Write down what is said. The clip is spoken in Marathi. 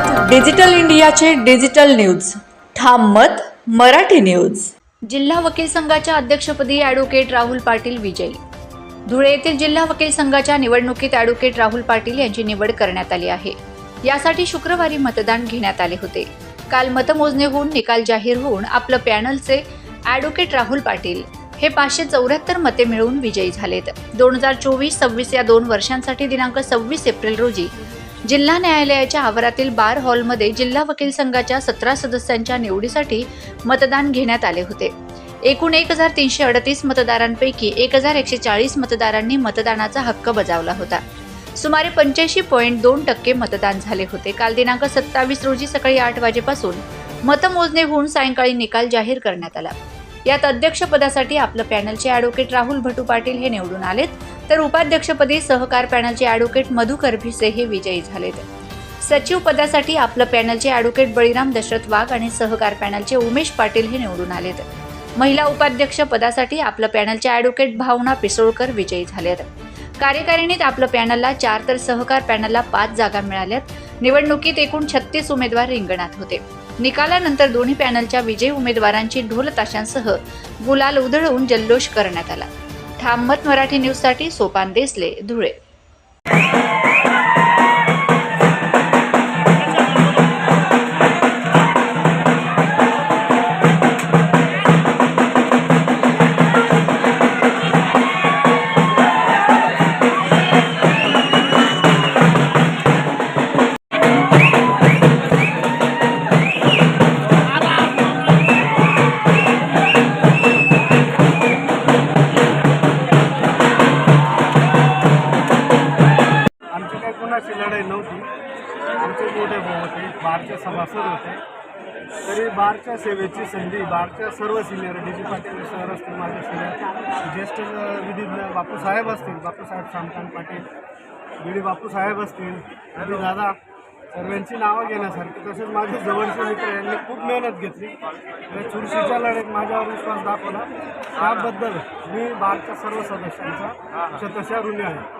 आहात डिजिटल इंडियाचे डिजिटल न्यूज. ठाम मत मराठी न्यूज. जिल्हा वकील संघाच्या अध्यक्षपदी ॲडव्होकेट राहुल पाटील विजयी. धुळे येथील जिल्हा वकील संघाच्या निवडणुकीत ॲडव्होकेट राहुल पाटील यांची निवड करण्यात आली आहे. यासाठी शुक्रवारी मतदान घेण्यात आले होते. काल मतमोजणी होऊन निकाल जाहीर होऊन आपलं पॅनलचे ॲडव्होकेट राहुल पाटील हे पाचशे चौऱ्याहत्तर मते मिळवून विजयी झालेत. दोन हजार चोवीस सव्वीस या दोन वर्षांसाठी दिनांक सव्वीस एप्रिल रोजी जिल्हा न्यायालयाच्या आवारातील बार हॉलमध्ये जिल्हा वकील संघाच्या सतरा सदस्यांच्या निवडीसाठी मतदान घेण्यात आले होते. एकूण एक हजार तीनशे अडतीस मतदारांपैकी एक हजार एकशे चाळीस मतदारांनी मतदानाचा हक्क बजावला होता. सुमारे पंच्याऐंशी पॉईंट दोन टक्के मतदान झाले होते. काल दिनांक सत्तावीस रोजी सकाळी आठ वाजेपासून मतमोजणी होऊन सायंकाळी निकाल जाहीर करण्यात आला. यात अध्यक्षपदासाठी आपलं पॅनलचे ॲडव्होकेट राहुल भटू पाटील हे निवडून आलेत. तर उपाध्यक्षपदी सहकार पॅनलचे ॲडव्होकेट मधुकर भिसे हे विजयी झालेत. सचिव पदासाठी आपलं पॅनलचे ॲडव्होकेट बळीराम दशरथ वाघ आणि सहकार पॅनलचे उमेश पाटील हे निवडून आलेत. महिला उपाध्यक्ष पदासाठी आपलं पॅनलचे ॲडव्होकेट भावना पिसोळकर विजयी झालेत. कार्यकारिणीत आपलं पॅनलला चार तर सहकार पॅनलला पाच जागा मिळाल्यात. निवडणुकीत एकूण छत्तीस उमेदवार रिंगणात होते. निकालानंतर दोन्ही पॅनलच्या विजयी उमेदवारांची ढोलताशांसह गुलाल उधळवून जल्लोष करण्यात आला. ठाम मराठी न्यूजसाठी सोपान देसले धुळे. भाऊ होते बारचे सभासद होते. तरी बारच्या सेवेची संधी बारच्या सर्व senior D G Patil sir असतील माझे सिनियर ज्येष्ठ विधिज्ञ बापूसाहेब असतील बापूसाहेब शामकांत पाटील बी डी बापूसाहेब असतील रवी दादा सर्वांची नावं घेण्यासारखी तसेच माझे जवळचे मित्र यांनी खूप मेहनत घेतली. या चुरशीच्या लढ्यात माझ्यावर विश्वास दाखवला. त्याबद्दल मी बारच्या सर्व सदस्यांचा शतशा ऋणी आहे.